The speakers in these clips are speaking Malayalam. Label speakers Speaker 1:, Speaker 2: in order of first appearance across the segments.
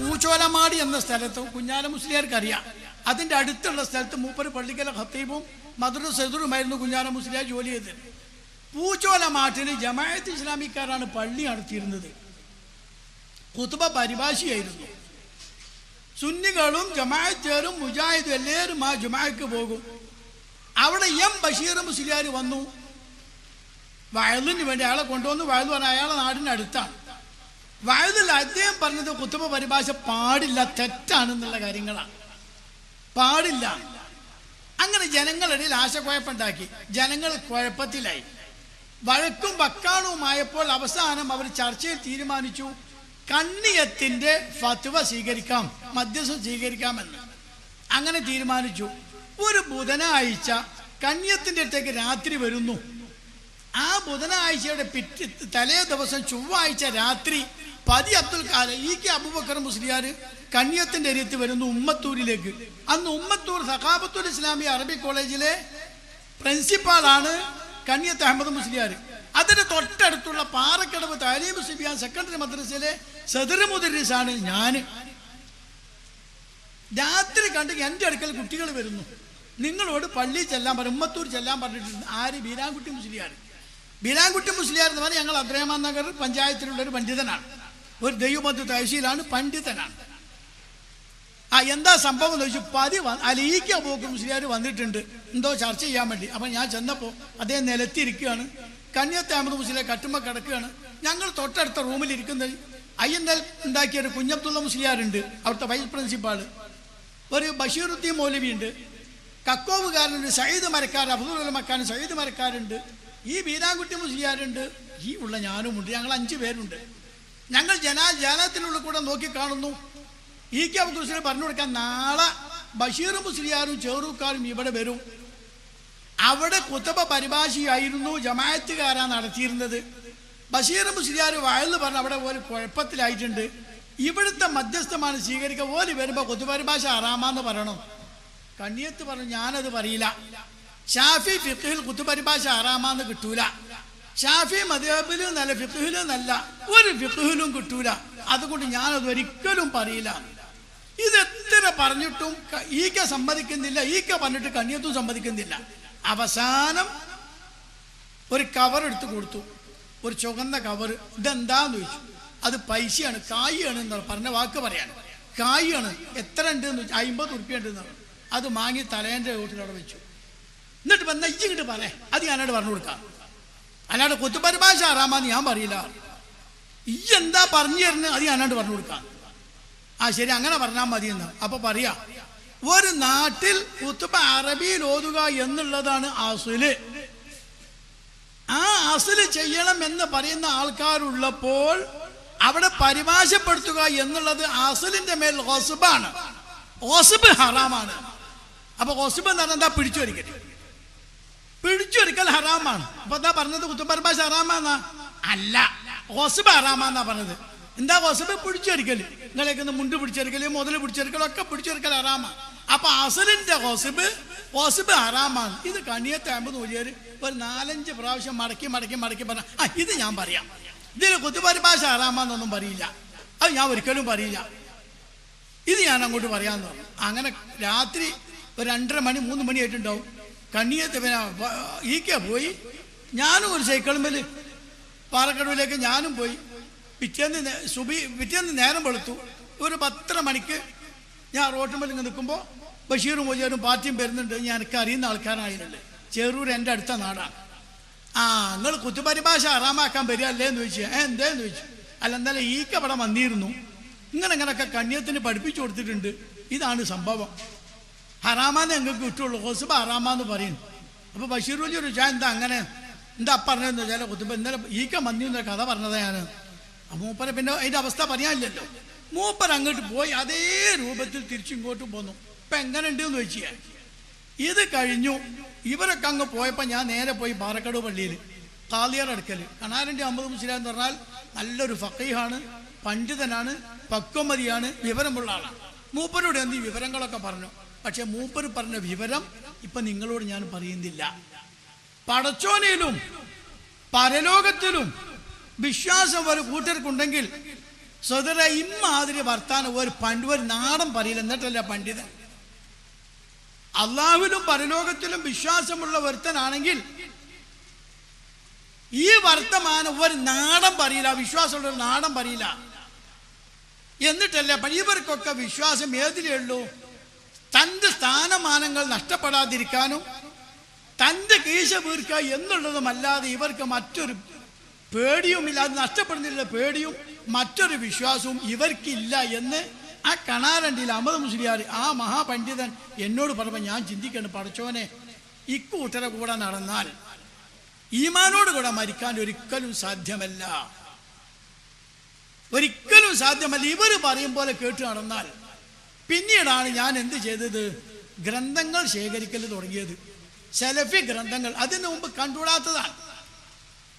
Speaker 1: പൂച്ചോലമാടി എന്ന സ്ഥലത്ത് കുഞ്ഞാല മുസ്ലിയാർക്ക് അറിയാം അതിന്റെ അടുത്തുള്ള സ്ഥലത്ത് മൂപ്പര് പള്ളിക്കല ഖത്തീബും മധുര സെതുറുമായിരുന്നു കുഞ്ഞാല മുസ്ലിയാർ ജോലി ചെയ്തത്. പൂച്ചോലമാട്ടിൽ ജമായത്ത് ഇസ്ലാമിക്കാരാണ് പള്ളി നടത്തിയിരുന്നത്. കുത്തുബ പരിഭാഷയായിരുന്നു. സുന്നികളും ജമാഅത്തേരും മുജാഹിദും എല്ലാവരും ആ ജുമാക്ക് പോകും. അവിടെ എം ബഷീർ മുസ്ലിയാർ വന്നു. വയലിന് വേണ്ടി അയാളെ കൊണ്ടുവന്നു. വയൽ പറഞ്ഞ അയാളെ നാടിന് അടുത്താണ് വയലിൽ അദ്ദേഹം പറഞ്ഞത് കുത്തുബ പരിഭാഷ പാടില്ല തെറ്റാണെന്നുള്ള കാര്യങ്ങളാണ്. പാടില്ല. അങ്ങനെ ജനങ്ങളിടയിൽ ആശക്കുഴപ്പമുണ്ടാക്കി ജനങ്ങൾ കുഴപ്പത്തിലായി. വഴക്കും വക്കാണവുമായപ്പോൾ അവസാനം അവർ ചർച്ചയിൽ തീരുമാനിച്ചു കണ്ണിയത്തിന്റെ ഫത്വ സ്വീകരിക്കാം മധ്യസ്ഥം സ്വീകരിക്കാമെന്ന്. അങ്ങനെ തീരുമാനിച്ചു. ഒരു ബുധനാഴ്ച കണ്ണിയത്തിന്റെ അടുത്തേക്ക് രാത്രി വരുന്നു. ആ ബുധനാഴ്ചയുടെ പിറ്റ് തലേ ദിവസം ചൊവ്വാഴ്ച രാത്രി പതി അബ്ദുൽ കാല ഈ കെ അബുബക്കർ മുസ്ലിയാർ കണ്ണിയത്തിന്റെ അരിയത്ത് വരുന്നു ഉമ്മത്തൂരിലേക്ക്. അന്ന് ഉമ്മത്തൂർ സഖാബത്തുൽ ഇസ്ലാമി അറബി കോളേജിലെ പ്രിൻസിപ്പാളാണ് കണ്യത്ത് അഹമ്മദ് മുസ്ലിയാർ. അതിന് തൊട്ടടുത്തുള്ള പാറക്കടവ് താലീബ് സിബിയാൻ സെക്കൻഡറി മദ്രസയിലെ സദർ ഞാൻ. രാത്രി കണ്ട് എന്റെ അടുക്കൽ കുട്ടികൾ വരുന്നു. നിങ്ങളോട് പള്ളിയിൽ ചെല്ലാൻ പറഞ്ഞു ഉമ്മത്തൂർ ചെല്ലാൻ പറഞ്ഞിട്ടുണ്ട്. ആര്? ബീരാൻകുട്ടി മുസ്ലിയാർ. ബീരാൻകുട്ടി മുസ്ലിയാർ എന്ന് പറഞ്ഞാൽ ഞങ്ങൾ അബ്രഹ്മാൻ നഗർ പഞ്ചായത്തിലുള്ള ഒരു പണ്ഡിതനാണ്. ഒരു ദൈവബന്ധു തഹസീലാണ് പണ്ഡിതനാണ്. ആ എന്താ സംഭവം എന്ന് വെച്ചാൽ പതി അലീക്ക പോക്ക് മുസ്ലിയാർ വന്നിട്ടുണ്ട്. എന്തോ ചർച്ച ചെയ്യാൻ വേണ്ടി. അപ്പം ഞാൻ ചെന്നപ്പോൾ അദ്ദേഹം നിലത്തിരിക്കുകയാണ് കന്യത്തെ അഹമ്മദ് മുസ്ലിയെ കട്ടുമ്പ കിടക്കുകയാണ്. ഞങ്ങൾ തൊട്ടടുത്ത റൂമിൽ ഇരിക്കുന്നത് അയ്യന്തൽ ഉണ്ടാക്കിയ ഒരു കുഞ്ഞബ്ദുള്ള മുസ്ലിയാരുണ്ട്. അവിടുത്തെ വൈസ് പ്രിൻസിപ്പാൾ ഒരു ബഷീറുദ്ദീൻ മൗലവിയുണ്ട്. കക്കോവുകാരനുണ്ട് സയ്യിദ് മരക്കാർ അബ്ദുൽ മക്കാൻ സയ്യിദ് മരക്കാരുണ്ട്. ഈ ബീരാൻകുട്ടി മുസ്ലിയാരുണ്ട്. ഈ ഉള്ള ഞാനും ഉണ്ട് ഞങ്ങൾ അഞ്ച് പേരുണ്ട്. ഞങ്ങൾ ജനാ ജാനത്തിനുള്ളിൽ കൂടെ നോക്കി കാണുന്നു. ഈ കെ അബ്ദുൽ പറഞ്ഞു കൊടുക്കാൻ നാളെ ബഷീർ മുസ്ലിയാരും ചെറുക്കാരും ഇവിടെ വരും. അവിടെ കുത്തബ പരിഭാഷയായിരുന്നു ജമായത്തുകാരാ നടത്തിയിരുന്നത്. ബഷീർ മുസ്ലിയാർ വയലിൽ പറഞ്ഞ് അവിടെ ഒരു കുഴപ്പത്തിലായിട്ടുണ്ട്. ഇവിടുത്തെ മധ്യസ്ഥമാണ് സ്വീകരിക്കുക. ഓൽ വരുമ്പോൾ കുത്തുപരിഭാഷ അറാമാന്ന് പറയണം. കണ്ണിയത്ത് പറഞ്ഞു ഞാനത് പറയില്ല. ഷാഫി ഫിഖിൽ കുത്തുപരിഭാഷ അറാമാന്ന് കിട്ടൂല. ഷാഫി മദബിലും നല്ല ഫിഖിലും നല്ല. ഒരു ഫിഖിലും കിട്ടൂല. അതുകൊണ്ട് ഞാനത് ഒരിക്കലും പറയില്ല. ഇത് എത്ര പറഞ്ഞിട്ടും ഈക്ക സമ്മതിക്കുന്നില്ല ഈക്ക പറഞ്ഞിട്ട് കണ്ണിയത്തും സമ്മതിക്കുന്നില്ല. അവസാനം ഒരു കവർ എടുത്ത് കൊടുത്തു. ഒരു ചുവന്ന കവർ ഇതെന്താന്ന് ചോദിച്ചു. അത് പൈസയാണ് കായാണ് എന്ന് പറഞ്ഞ വാക്ക് പറയാണ് കായാണ് എത്ര ഉണ്ട് എന്ന് ചോദിച്ചു. അമ്പത് ഉറുപ്പ്യ ഉണ്ട് എന്ന് പറഞ്ഞു. അത് മാങ്ങി തലേന്റെ വീട്ടിലവിടെ വെച്ചു. എന്നിട്ട് വന്ന ഇങ്ങോട്ട് പറ. അത് ഞാനോട് പറഞ്ഞു കൊടുക്കാം. അല്ലാണ്ട് കുത്തുപരിഭാഷ ആറാമാന്ന് ഞാൻ പറയില്ല. ഈ എന്താ പറഞ്ഞു തരുന്നത് അത് ഞാനാണ്ട് പറഞ്ഞു കൊടുക്കാം. ആ ശരി അങ്ങനെ പറഞ്ഞാൽ മതി എന്ന് അപ്പൊ പറയാ ഒരു നാട്ടിൽ കുത്തുബ അറബിയിൽ ഓതുക എന്നുള്ളതാണ് അസുൽ. ആ അസുൽ ചെയ്യണം എന്ന് പറയുന്ന ആൾക്കാരുള്ളപ്പോൾ അവിടെ പരിഭാഷപ്പെടുത്തുക എന്നുള്ളത് അസുലിന്റെ മേൽ ഹൊസുബാണ് ഹൊസുബ് ഹറാമാണ്. അപ്പൊ ഹൊസുബ് എന്ന് പറഞ്ഞാൽ എന്താ പിടിച്ചു പിടിച്ചൊരിക്കൽ ഹറാമാണ്. അപ്പൊ എന്താ പറഞ്ഞത് കുത്തുപരിഭാഷ ഹറാമാന്നാ? അല്ല ഹൊസുബ് ഹറാമാന്നാ പറഞ്ഞത്. എന്താ ഹൊസുബ് പിടിച്ചെടുക്കൽ. നിങ്ങളേക്ക് മുണ്ട് പിടിച്ചെടുക്കൽ മുതൽ പിടിച്ചെടുക്കലൊക്കെ പിടിച്ചെടുക്കൽ ഹറാമാണ് അപ്പൊ അസലിന്റെ ഹൊസുബ് ഹൊസുബ് ഹറാമാണ്. ഇത് കണിയത്താകുമ്പോൾ നോക്കിയാൽ ഒരു നാലഞ്ച് പ്രാവശ്യം മടക്കി മടക്കി മടക്കി പറഞ്ഞ ആ ഇത് ഞാൻ പറയാം. ഇതിന് കുത്തുപരിഭാഷ ഹറാമാന്നൊന്നും പറയില്ല. അത് ഞാൻ ഒരിക്കലും പറയില്ല. ഇത് ഞാൻ അങ്ങോട്ട് പറയാന്ന് പറഞ്ഞു. അങ്ങനെ രാത്രി ഒരു രണ്ടര മണി മൂന്ന് മണി ആയിട്ടുണ്ടാവും കണ്ണിയത്ത് പിന്നെ ഈക്ക പോയി. ഞാനും ഒരു സൈക്കിളുമ്മൽ പാറക്കടവിലേക്ക് ഞാനും പോയി. പിറ്റേന്ന് സുബി പിറ്റേന്ന് നേരം വെളുത്തു. ഒരു പത്തര മണിക്ക് ഞാൻ റോട്ടുമ്മൽ ഇങ്ങനെ നിൽക്കുമ്പോൾ ബഷീറും മൊജീറും പാർട്ടിയും വരുന്നുണ്ട്. ഞാൻ എനിക്ക് അറിയുന്ന ആൾക്കാരായിട്ടുണ്ട് ചെറൂർ എന്റെ അടുത്ത നാടാണ് ആ നിങ്ങൾ കുത്തുപരിഭാഷ ആറാമാക്കാൻ വരികയല്ലേ എന്ന് ചോദിച്ചു. ഏ എന്തേന്ന് ചോദിച്ചു. അല്ല എന്നാലും ഈക്ക അവിടെ വന്നിരുന്നു. ഇങ്ങനെ ഇങ്ങനെയൊക്കെ കണ്ണിയത്തിന് പഠിപ്പിച്ചു കൊടുത്തിട്ടുണ്ട്. ഇതാണ് സംഭവം. ഹറാമാന്ന് ഞങ്ങൾക്ക് കിട്ടുള്ളൂ. ഹൊസുബ ഹറാമാന്ന് പറയും. അപ്പൊ ബഷീർ വലിയ ഒരു ചാ എന്താ അങ്ങനെ എന്താ പറഞ്ഞതെന്ന് വെച്ചാൽ കുത്തുമ്പോ ഇന്നലെ ഈക്ക മന്തി എന്ന കഥ പറഞ്ഞതാ ഞാൻ മൂപ്പരെ പിന്നെ അതിന്റെ അവസ്ഥ പറയാനില്ലല്ലോ. മൂപ്പർ അങ്ങോട്ട് പോയി അതേ രൂപത്തിൽ തിരിച്ചിങ്ങോട്ട് പോന്നു. ഇപ്പൊ എങ്ങനെ ഉണ്ട് എന്ന് വെച്ചാൽ ഇത് കഴിഞ്ഞു. ഇവരൊക്കെ അങ്ങ് പോയപ്പോൾ ഞാൻ നേരെ പോയി പാറക്കട് പള്ളിയിൽ കാളിയാർ അടുക്കൽ കണാരന്റെ അമ്പത് മുസ്ലിം എന്ന് പറഞ്ഞാൽ നല്ലൊരു ഫക്കീഹാണ് പണ്ഡിതനാണ് പക്വമതിയാണ് വിവരമുള്ള ആളാണ് മൂപ്പരോട് എന്ത് വിവരങ്ങളൊക്കെ പറഞ്ഞു. പക്ഷെ മൂപ്പർ പറഞ്ഞ വിവരം ഇപ്പൊ നിങ്ങളോട് ഞാൻ പറയുന്നില്ല. പടച്ചോനയിലും പരലോകത്തിലും വിശ്വാസം ഒരു കൂട്ടർക്കുണ്ടെങ്കിൽ സ്വതര ഇമ്മാതിരി വർത്താനം ഒരു പണ്ട് ഒരു നാടൻ പറയില്ല. എന്നിട്ടല്ല പണ്ഡിതൻ? അള്ളാഹുവിലും പരലോകത്തിലും വിശ്വാസമുള്ള ഒരുത്തനാണെങ്കിൽ ഈ വർത്തമാനം ഒരു നാടൻ പറയില്ല വിശ്വാസമുള്ള ഒരു നാടൻ പറയില്ല. എന്നിട്ടല്ല ഇവർക്കൊക്കെ വിശ്വാസം ഏതിലേ ഉള്ളൂ? തന്റെ സ്ഥാനമാനങ്ങൾ നഷ്ടപ്പെടാതിരിക്കാനും തന്റെ കീശ വീർക്കുക എന്നുള്ളതുമല്ലാതെ ഇവർക്ക് മറ്റൊരു പേടിയുമില്ല അത് നഷ്ടപ്പെടുന്നില്ല പേടിയും മറ്റൊരു വിശ്വാസവും ഇവർക്കില്ല എന്ന് ആ കണാരണ്ടിയിൽ അഹമ്മദ് മുസ്ലിയാർ ആ മഹാപണ്ഡിതൻ എന്നോട് പറയുമ്പോൾ ഞാൻ ചിന്തിക്കണം പഠിച്ചോനെ ഇക്കൂട്ടരെ കൂടെ നടന്നാൽ ഈമാനോട് കൂടെ മരിക്കാൻ ഒരിക്കലും സാധ്യമല്ല. ഒരിക്കലും സാധ്യമല്ല. ഇവർ പറയും പോലെ കേട്ട് നടന്നാൽ പിന്നീടാണ് ഞാൻ എന്ത് ചെയ്തത്? ഗ്രന്ഥങ്ങൾ ശേഖരിക്കൽ തുടങ്ങിയത്. സെലഫി ഗ്രന്ഥങ്ങൾ. അതിനു മുമ്പ് കണ്ടുകൂടാത്തതാണ്.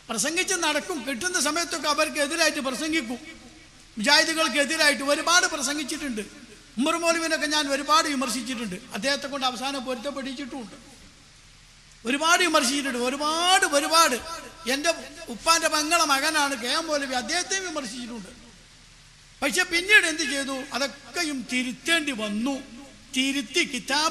Speaker 1: പ്രസംഗിച്ച് നടക്കും. കിട്ടുന്ന സമയത്തൊക്കെ അവർക്ക് എതിരായിട്ട് പ്രസംഗിക്കും. മുജാഹിദുകൾക്ക് എതിരായിട്ട് ഒരുപാട് പ്രസംഗിച്ചിട്ടുണ്ട്. ഉമർ ഞാൻ ഒരുപാട് വിമർശിച്ചിട്ടുണ്ട്. അദ്ദേഹത്തെ കൊണ്ട് അവസാനം പൊരുത്തപ്പെടിച്ചിട്ടുമുണ്ട് ഒരുപാട് വിമർശിച്ചിട്ടുണ്ട്. ഒരുപാട് ഒരുപാട്. എന്റെ ഉപ്പാന്റെ മംഗള മകനാണ് കെ എം മൗലവി. അദ്ദേഹത്തെയും വിമർശിച്ചിട്ടുണ്ട്. പക്ഷെ പിന്നീട് എന്ത് ചെയ്തു? അതൊക്കെയും തിരുത്തേണ്ടി വന്നു. തിരുത്തി കിതാബ്